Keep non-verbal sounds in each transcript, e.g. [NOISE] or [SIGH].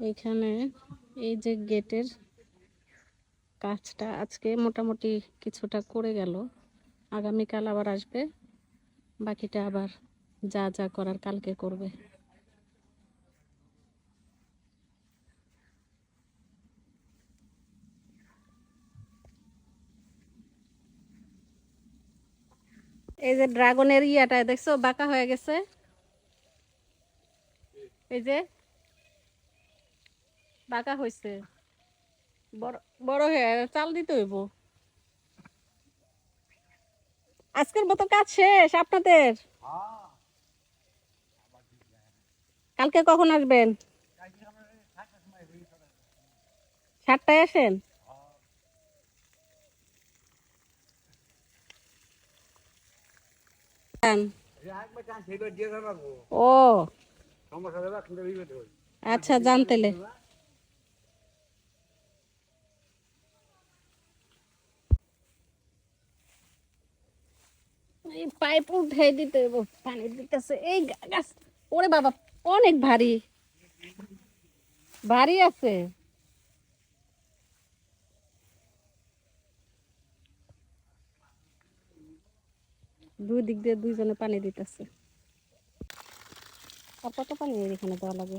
এইখানে এই যে গেটের কাজটা আজকে মোটামুটি কিছুটা করে গেল। আগামীকাল আবার আসবে। বাকিটা আবার যা যা করার কালকে করবে। এই যে ড্রাগনের ইয়াটা দেখছ? বাঁকা হয়ে গেছে। এই যে বাঁকা হয়েছে বড় বড় হয়ে চাল দিতে হইব। আজকের মতো কাজ শেষ আপনাদের? কালকে কখন আসবেন? সাতটায় আসেন? ও। আচ্ছা জানতেলে এই পাইপ উঠে দিতে। পানি দিতেছে। এই গাছ, ওরে বাবা, অনেক ভারী। ভারী আছে। দুই দিক দিয়ে দুইজনে পানি দিতেছে। আর কত পানি এখানে দেওয়া লাগে?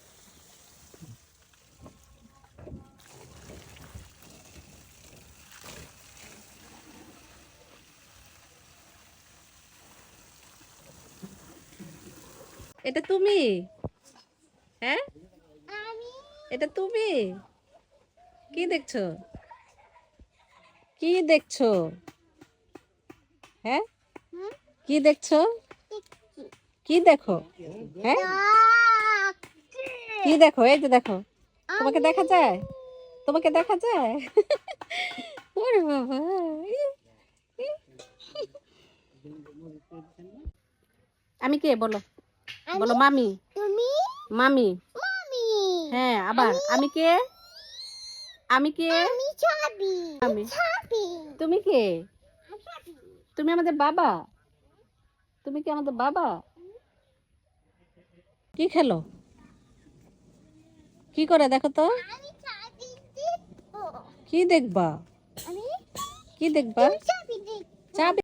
এটা তুমি। হ্যাঁ? এটা তুমি। কি দেখছ? কি দেখছ? হ্যাঁ? কি দেখছ? কি দেখো? হ্যাঁ? কি? দেখো? এই যে দেখো। তোমাকে দেখা যায়? তোমাকে দেখা যায়? [LAUGHS] ওরে বাবা। আমি কে? বলো। বলো মামি। তুমি? মামি। মামি। হ্যাঁ আবার। আমি কে? আমি কে? আমি চাবি আমি চাবি তুমি কে? তুমি আমাদের বাবা? তুমি কি আমাদের বাবা? কি খেলো? কি করে দেখো তো? কি দেখবা? কি দেখবা? চাবি